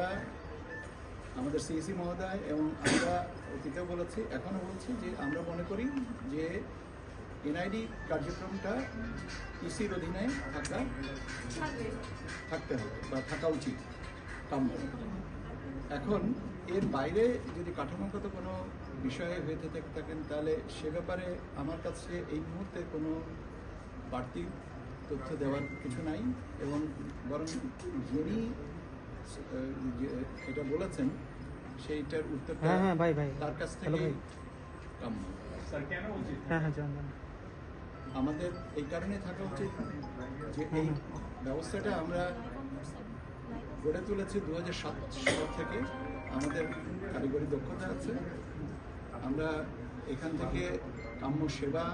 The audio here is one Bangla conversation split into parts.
আমরা আমাদের সিএসি মহোদয় এবং আমরা অতীতেও বলেছি এখনও বলছি যে আমরা মনে করি যে এনআইডি কার্যক্রমটা ইসির অধীনে থাকা থাকতে হবে বা থাকা উচিত কাম্য। এখন এর বাইরে যদি কাঠামোগত কোনো বিষয়ে হয়ে থেকে থাকেন তাহলে সে ব্যাপারে আমার কাছে এই মুহূর্তে কোনো বাড়তি তথ্য দেওয়ার কিছু নাই এবং বরং যিনি এটা বলেছেন সেইটার উত্তরটা হ্যাঁ হ্যাঁ ভাই ভাই। তার কাছ থেকে ভাই। কাম্য। হ্যাঁ হ্যাঁ জান জান আমাদের এই কারণে থাকা উচিত যে এই ব্যবস্থাটা আমরা গড়ে তুলেছি দু হাজার সাত সাল থেকে। আমাদের কারিগরি দক্ষতা আছে। আমরা এখান থেকে কাম্য সেবা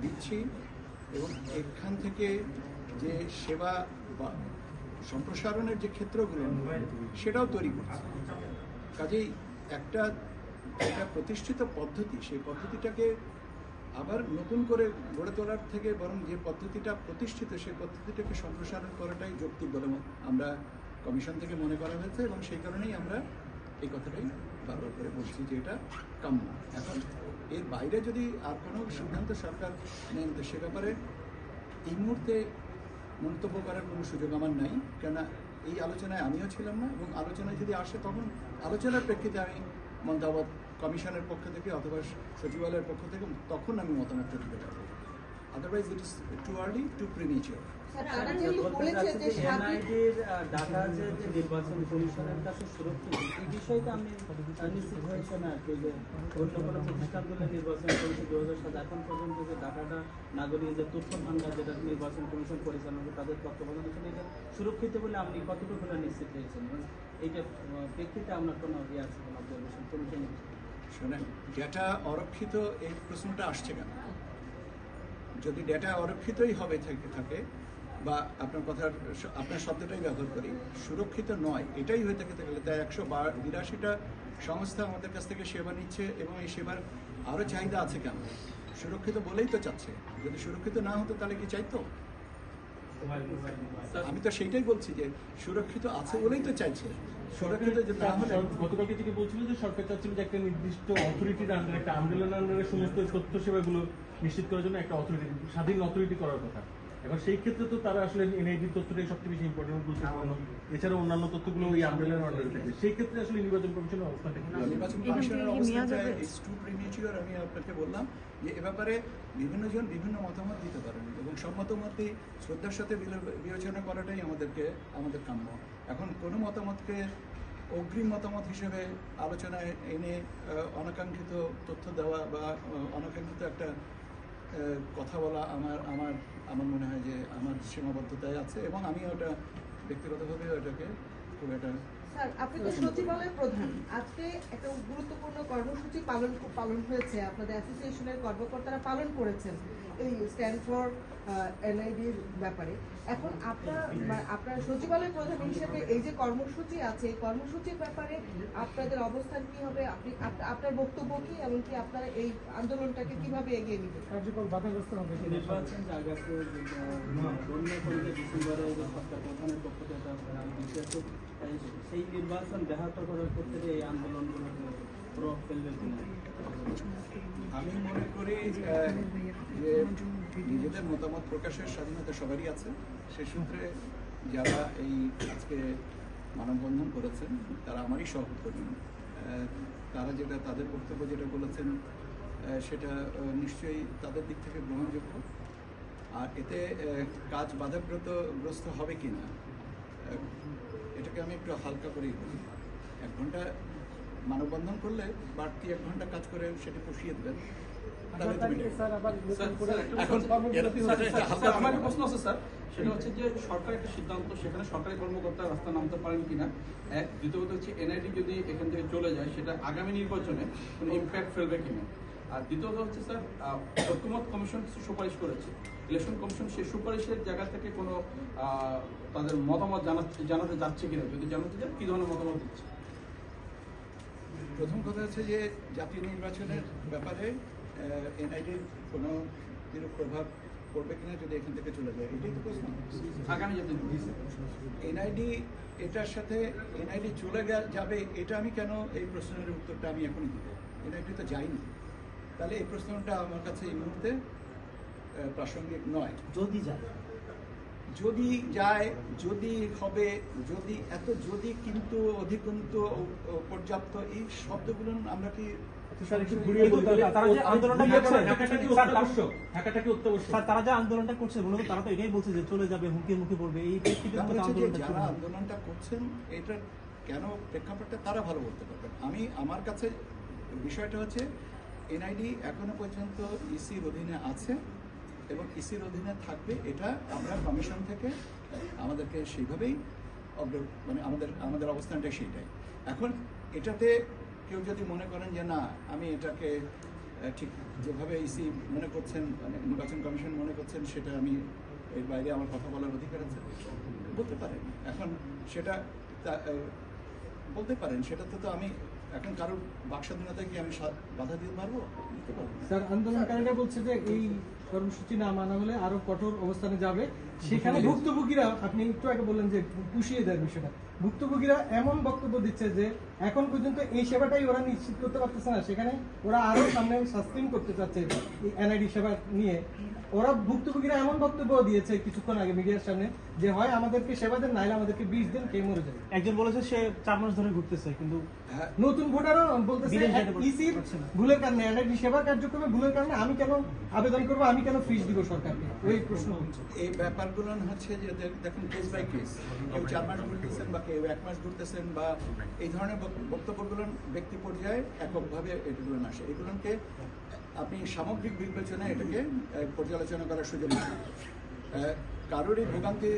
দিচ্ছি এবং এখান থেকে যে সেবা বা সম্প্রসারণের যে ক্ষেত্রগুলো সেটাও তৈরি করছি। কাজেই একটা একটা প্রতিষ্ঠিত পদ্ধতি, সেই পদ্ধতিটাকে আবার নতুন করে গড়ে তোলার থেকে বরং যে পদ্ধতিটা প্রতিষ্ঠিত, সেই পদ্ধতিটাকে সম্প্রসারণ করাটাই যৌক্তিক বলে আমরা কমিশন থেকে মনে করা হয়েছে এবং সেই কারণেই আমরা এই কথাটাই বারবার করে বলছি যে এটা কাম্য। এখন এর বাইরে যদি আর কোনো সিদ্ধান্ত সরকার নেন তো সে ব্যাপারে এই মুহূর্তে মন্তব্য করার কোনো সুযোগ আমার নাই। কেননা এই আলোচনায় আমিও ছিলাম না এবং আলোচনায় যদি আসে তখন আলোচনার প্রেক্ষিতে আমি মন্তাবাদ কমিশনের পক্ষ থেকে অথবা সচিবালয়ের পক্ষ থেকে তখন আমি মতামত দিতে পারব। Otherwise it is too early premature data যে যে নির্বাচন কমিশনের কাছে সুরক্ষিত। এই বিষয়টা আমি নিশ্চিত হয়েছে না আর কি যে অন্য কোনো প্রতিষ্ঠান নির্বাচন করেছে দু হাজার সাত এখন পর্যন্ত যে ডাটাটা নাগরিক যে তথ্য ভান্ডার যেটা নির্বাচন কমিশন পরিচালনা করে তাদের তত্ত্বাবধান এটা সুরক্ষিত বলে আপনি কতটুকু নিশ্চিত হয়েছেন? এইটা প্রেক্ষিতে আপনার কোনো ইয়ে আছে কোনো? অবজারভেশন কমিশন শোনেন ডেটা অরক্ষিত এই প্রশ্নটা আসছে কেন? যদি ডেটা অরক্ষিতই হবে থেকে, থাকে, বা আপনার কথার আপনার শব্দটাই ব্যবহার করি, সুরক্ষিত নয়, এটাই হয়ে থাকে তাহলে তাই একশো বিরাশিটা সংস্থা আমাদের কাছ থেকে সেবা নিচ্ছে এবং এই সেবার আরও চাহিদা আছে কেন? সুরক্ষিত বলেই তো চাচ্ছে, যদি সুরক্ষিত না হতো তাহলে কি চাইতো? আমি তো সেইটাই বলছি যে সুরক্ষিত আছে বলেই তো চাইছে। সুরক্ষিত যদি না হলে গতকালকে থেকে বলছিল যে সরকার চাচ্ছিল যে একটা নির্দিষ্ট অথরিটির আন্ডারে একটা আমরেলার আন্ডারে সমস্ত তথ্য সেবাগুলো নিশ্চিত করার জন্য একটা অথরিটি স্বাধীন অথরিটি করার কথা। এখন সেই ক্ষেত্রে তো তারা আসলে এনআইডি তথ্যটাই সবচেয়ে বেশি ইম্পর্টেন্ট গুরুত্বপূর্ণ। এছাড়া অন্যান্য তথ্যগুলো ওই আমরেলার আন্ডারে থাকে। সেই ক্ষেত্রে আসলে নির্বাচন কমিশনের অবস্থানটা কি? নির্বাচন কমিশনের অবস্থানটা টু প্রিমিচিওর আমি আপনাকে বললাম যে এ ব্যাপারে বিভিন্ন জন বিভিন্ন মতামত দিতে পারেন এবং সব মতামতই শ্রদ্ধার সাথে বিলে- বিবেচনা করাটাই আমাদেরকে আমাদের কাম্য। এখন কোনো মতামতকে অগ্রিম মতামত হিসেবে আলোচনায় এনে অনাকাঙ্ক্ষিত তথ্য দেওয়া বা অনাকাঙ্ক্ষিত একটা কথা বলা আমার আমার আমার মনে হয় যে আমার সীমাবদ্ধতায় আছে এবং আমি ওটা ব্যক্তিগতভাবে ওটাকে খুব একটা স্যার, আপনি তো সচিবালয়ের প্রধান। আজকে একটা গুরুত্বপূর্ণ কর্মসূচি পালন পালন হয়েছে। আপনাদের অ্যাসোসিয়েশনের কর্মকর্তারা পালন করেছেন এই স্ট্যান্ড ফর এনআইডির ব্যাপারে। এখন আপনার আপনার সচিবালয় প্রধান হিসেবে এই যে কর্মসূচি আছে এই কর্মসূচির ব্যাপারে আপনাদের অবস্থান কি হবে? আপনি আপনার বক্তব্য কি? এমনকি আপনারা এই আন্দোলনটাকে কীভাবে এগিয়ে নেবেন? কার্যকর বাধাগ্রস্ত হবে। নির্বাচন জায়গাতে গণ্য করে ডিসেম্বরে যে সরকার প্রধানের পক্ষ থেকে একটা বিষয় আছে, এই সেই নির্বাচন ব্যাহত করার ক্ষেত্রে এই আন্দোলনগুলোকে আমি মনে করি যে নিজেদের মতামত প্রকাশের স্বাধীনতা সবারই আছে। সে সূত্রে যারা এই আজকে মানববন্ধন করেছেন, তারা আমারই সহকর্মী। তারা যেটা তাদের বক্তব্য যেটা বলেছেন সেটা নিশ্চয়ই তাদের দিক থেকে গ্রহণযোগ্য। আর এতে কাজ বাধাগ্রস্ত, গ্রস্ত হবে কি না এটাকে আমি একটু হালকা করেই বলি। এক ঘণ্টা মানববন্ধন করলে বাড়তি এক ঘণ্টা কাজ করে সেটা পুষিয়ে দেবেন। স্যার, আমার প্রশ্ন আছে স্যার। সেটা হচ্ছে যে সরকার একটা সিদ্ধান্ত সেখানে সরকারি কর্মকর্তা রাস্তা নামতে পারেন কিনা? এক দ্বিতীয় কথা হচ্ছে এনআইডি যদি এখান থেকে চলে যায় সেটা আগামী নির্বাচনে কোনো ইম্প্যাক্ট ফেলবে কিনা? আর দ্বিতীয়ত হচ্ছে স্যার ঐক্যমত কমিশন কিছু সুপারিশ করেছে। ইলেকশন কমিশন সেই সুপারিশের জায়গা থেকে কোনো আহ, তাদের মতামত জানাচ্ছে জানাতে যাচ্ছে কিনা? যদি জানাতে যায় কি ধরনের মতামত দিচ্ছে? প্রথম কথা হচ্ছে যে জাতীয় নির্বাচনের ব্যাপারে এনআইডির কোনো বিরূপ প্রভাব করবে কিনা যদি এখান থেকে চলে যায় এটাই তো প্রশ্ন। আগামী যাতে এনআইডি এটার সাথে এনআইডি চলে গে- যাবে এটা আমি কেন এই প্রশ্নের উত্তরটা আমি এখনই দিব? এনআইডি তো যাইনি তাহলে এই প্রশ্নটা আমার কাছে এই মুহূর্তে প্রাসঙ্গিক নয়। যদি যায়। যদি যায় যদি হবে যদি এত যদি কিন্তু অধিকন্তু পর্যাপ্ত এই শব্দগুলো আমরা কি তারা যে আন্দোলনটা করছে, মূলত তারা তো এটাই বলছে যে চলে যাবে হুমকির মুখে পড়বে। এই যারা আন্দোলনটা করছেন এটার কেন প্রেক্ষাপটটা তারা ভালো বলতে পারবেন আমি আমার কাছে বিষয়টা হচ্ছে এনআইডি এখনও পর্যন্ত ইসির অধীনে আছে। এবং ইসির অধীনে থাকবে, এটা আমরা কমিশন থেকে, আমাদেরকে সেইভাবেই মানে আমাদের আমাদের অবস্থানটা সেইটাই। এখন এটাতে কেউ যদি মনে করেন যে, না, আমি এটাকে ঠিক যেভাবে ইসি মনে করছেন মানে নির্বাচন কমিশন মনে করছেন, সেটা আমি এর বাইরে আমার কথা বলার অধিকার আছে? বলতে পারেন। এখন সেটা বলতে পারেন, সেটাতে তো আমি, এখন কারোর বাক স্বাধীনতায় কি আমি বাধা দিতে পারব? দিতে পারব স্যার, আন্দোলনকারীরা বলছে যে, এই কর্মসূচি না মানা হলে আরও কঠোর অবস্থানে যাবে। সেখানে ভুক্তভোগীরা আপনি একটু আগে বললেন যে পুষিয়ে দেয় বিষয়টা। ভুক্তভোগীরা এমন বক্তব্য দিচ্ছে যে এখন পর্যন্ত এই সেবাটাই ওরা নিশ্চিত করতে পারতেছে না। সেখানে ওরা আরও সামনে সাস্টেন করতে চাচ্ছে এই এনআইডি সেবা নিয়ে। ওরা ভুক্তভোগীরা এমন বক্তব্য দিয়েছে কিছুক্ষণ আগে মিডিয়ার সামনে যে হয় আমাদেরকে সেবা দেন নাইলে আমাদেরকে বিষ দেন খেয়ে মরে যাবে। একজন বলেছে সে চার মাস ধরে ঘুরতেছে কিন্তু হ্যাঁ। নতুন ভোটারও বলতেছে ইসির ভুলের কারণে এনআইডি সেবা কার্যক্রমে ভুলের কারণে আমি কেন আবেদন করব? আমি কেন ফিস দিব সরকারকে? ওই প্রশ্ন হচ্ছে। এই ব্যাপারগুলো হচ্ছে যে দেখুন কেস বাই কেস কেউ চার মাস ঘুরতেছেন বা কেউ এক মাস ঘুরতেছেন বা এই ধরনের বক্তব্যগুলো ব্যক্তি পর্যায়ে এককভাবে এগুলো আসে। এগুলোকে আপনি সামগ্রিক বিবেচনায় এটাকে পর্যালোচনা করার সুযোগ কারোরই ভোগান্তি